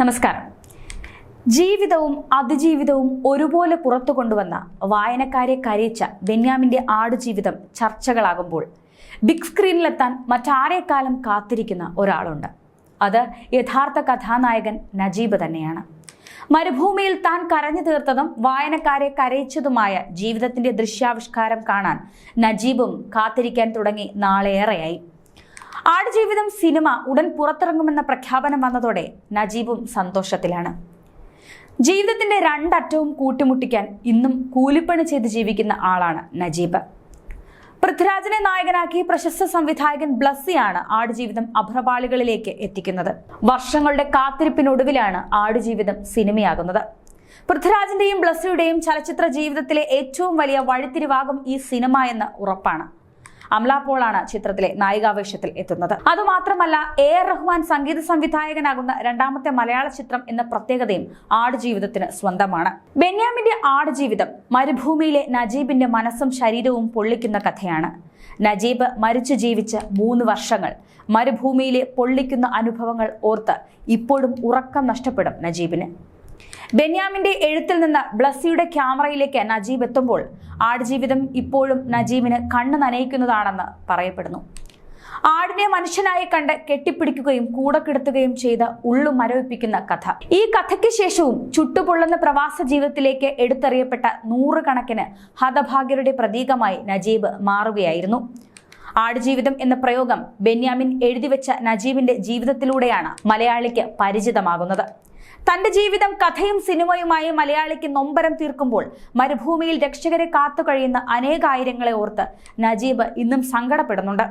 നമസ്കാരം. ജീവിതവും അതിജീവിതവും ഒരുപോലെ പുറത്തു കൊണ്ടുവന്ന വായനക്കാരെ കരയിച്ച ബെന്യാമിന്റെ ആടുജീവിതം ചർച്ചകളാകുമ്പോൾ ബിഗ് സ്ക്രീനിലെത്താൻ മറ്റാരേക്കാലം കാത്തിരിക്കുന്ന ഒരാളുണ്ട്. അത് യഥാർത്ഥ കഥാനായകൻ നജീബ് തന്നെയാണ്. മരുഭൂമിയിൽ താൻ കരഞ്ഞു തീർത്തതും വായനക്കാരെ കരയിച്ചതുമായ ജീവിതത്തിന്റെ ദൃശ്യാവിഷ്കാരം കാണാൻ നജീബും കാത്തിരിക്കാൻ തുടങ്ങി നാളേറെയായി. ആടുജീവിതം സിനിമ ഉടൻ പുറത്തിറങ്ങുമെന്ന പ്രഖ്യാപനം വന്നതോടെ നജീബും സന്തോഷത്തിലാണ്. ജീവിതത്തിന്റെ രണ്ടറ്റവും കൂട്ടിമുട്ടിക്കാൻ ഇന്നും കൂലിപ്പണി ചെയ്ത് ജീവിക്കുന്ന ആളാണ് നജീബ്. പൃഥ്വിരാജിനെ നായകനാക്കി പ്രശസ്ത സംവിധായകൻ ബ്ലസ്സിയാണ് ആടുജീവിതം അഭ്രപാളികളിലേക്ക് എത്തിക്കുന്നത്. വർഷങ്ങളുടെ കാത്തിരിപ്പിനൊടുവിലാണ് ആടുജീവിതം സിനിമയാകുന്നത്. പൃഥ്വിരാജിന്റെയും ബ്ലസ്സിയുടെയും ചലച്ചിത്ര ജീവിതത്തിലെ ഏറ്റവും വലിയ വഴിത്തിരിവാകും ഈ സിനിമ എന്ന് ഉറപ്പാണ്. അമല പോളാണ് ചിത്രത്തിലെ നായികാവേഷത്തിൽ എത്തുന്നത്. അതുമാത്രമല്ല എ ആർ റഹ്മാൻ സംഗീത സംവിധായകനാകുന്ന രണ്ടാമത്തെ മലയാള ചിത്രം എന്ന പ്രത്യേകതയും ആടുജീവിതത്തിന് സ്വന്തമാണ്. ബെന്യാമിന്റെ ആടുജീവിതം മരുഭൂമിയിലെ നജീബിന്റെ മനസ്സും ശരീരവും പൊള്ളിക്കുന്ന കഥയാണ്. നജീബ് മരിച്ചു ജീവിച്ച മൂന്ന് വർഷങ്ങൾ മരുഭൂമിയിലെ പൊള്ളിക്കുന്ന അനുഭവങ്ങൾ ഓർത്ത് ഇപ്പോഴും ഉറക്കം നഷ്ടപ്പെടും നജീബിന്. ബെന്യാമിന്റെ എഴുത്തിൽ നിന്ന് ബ്ലസ്സിയുടെ ക്യാമറയിലേക്ക് നജീബ് എത്തുമ്പോൾ ആടുജീവിതം ഇപ്പോഴും നജീബിന് കണ്ണ് നനയിക്കുന്നതാണെന്ന് പറയപ്പെടുന്നു. ആടിനെ മനുഷ്യനായി കണ്ട് കെട്ടിപ്പിടിക്കുകയും കൂടെ കിടത്തുകയും ചെയ്ത ഉള്ളു മരവിപ്പിക്കുന്ന കഥ. ഈ കഥയ്ക്ക് ശേഷവും ചുട്ടുപൊള്ളുന്ന പ്രവാസ ജീവിതത്തിലേക്ക് എടുത്തെറിയപ്പെട്ട നൂറുകണക്കിന് ഹതഭാഗ്യരുടെ പ്രതീകമായി നജീബ് മാറുകയായിരുന്നു. ആടുജീവിതം എന്ന പ്രയോഗം ബെന്യാമിൻ എഴുതിവെച്ച നജീബിന്റെ ജീവിതത്തിലൂടെയാണ് മലയാളിക്ക് പരിചിതമാകുന്നത്. തന്റെ ജീവിതം കഥയും സിനിമയുമായി മലയാളിക്ക് നൊമ്പരം തീർക്കുമ്പോൾ മരുഭൂമിയിൽ രക്ഷകരെ കാത്തു കഴിയുന്ന അനേകായിരങ്ങളെ ഓർത്ത് നജീബ് ഇന്നും സങ്കടപ്പെടുന്നുണ്ട്.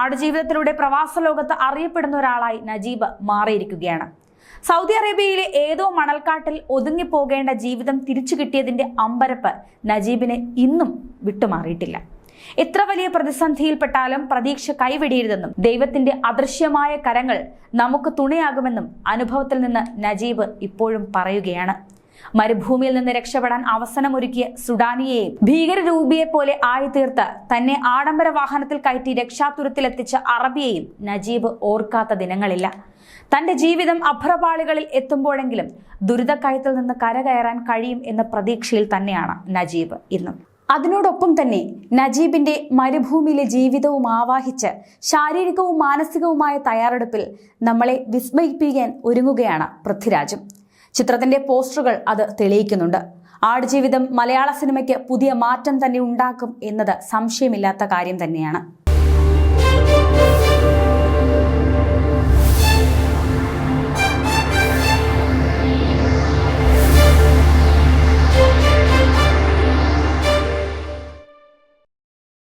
ആടുജീവിതത്തിലൂടെ പ്രവാസ ലോകത്ത് അറിയപ്പെടുന്ന ഒരാളായി നജീബ് മാറിയിരിക്കുകയാണ്. സൗദി അറേബ്യയിലെ ഏതോ മണൽക്കാട്ടിൽ ഒതുങ്ങിപ്പോകേണ്ട ജീവിതം തിരിച്ചു കിട്ടിയതിന്റെ അമ്പരപ്പ് നജീബിനെ ഇന്നും വിട്ടുമാറിയിട്ടില്ല. എത്ര വലിയ പ്രതിസന്ധിയിൽപ്പെട്ടാലും പ്രതീക്ഷ കൈവിടിയരുതെന്നും ദൈവത്തിന്റെ അദൃശ്യമായ കരങ്ങൾ നമുക്ക് തുണയാകുമെന്നും അനുഭവത്തിൽ നിന്ന് നജീബ് ഇപ്പോഴും പറയുകയാണ്. മരുഭൂമിയിൽ നിന്ന് രക്ഷപ്പെടാൻ അവസരമൊരുക്കിയ സുഡാനിയെയും ഭീകരരൂപിയെ പോലെ ആയി തീർത്ത് തന്നെ ആഡംബര വാഹനത്തിൽ കയറ്റി രക്ഷാതുരത്തിലെത്തിച്ച അറബിയെയും നജീബ് ഓർക്കാത്ത ദിനങ്ങളില്ല. തന്റെ ജീവിതം അഭ്രപാളികളിൽ എത്തുമ്പോഴെങ്കിലും ദുരിതക്കയത്തിൽ നിന്ന് കരകയറാൻ കഴിയും എന്ന പ്രതീക്ഷയിൽ തന്നെയാണ് നജീബ് ഇന്നും. അതിനോടൊപ്പം തന്നെ നജീബിന്റെ മരുഭൂമിയിലെ ജീവിതവും ആവാഹിച്ച് ശാരീരികവും മാനസികവുമായ തയ്യാറെടുപ്പിൽ നമ്മളെ വിസ്മയിപ്പിക്കാൻ ഒരുങ്ങുകയാണ് പൃഥ്വിരാജും. ചിത്രത്തിന്റെ പോസ്റ്ററുകൾ അത് തെളിയിക്കുന്നുണ്ട്. ആടുജീവിതം മലയാള സിനിമയ്ക്ക് പുതിയ മാറ്റം തന്നെ ഉണ്ടാക്കും എന്നത് സംശയമില്ലാത്ത കാര്യം തന്നെയാണ്.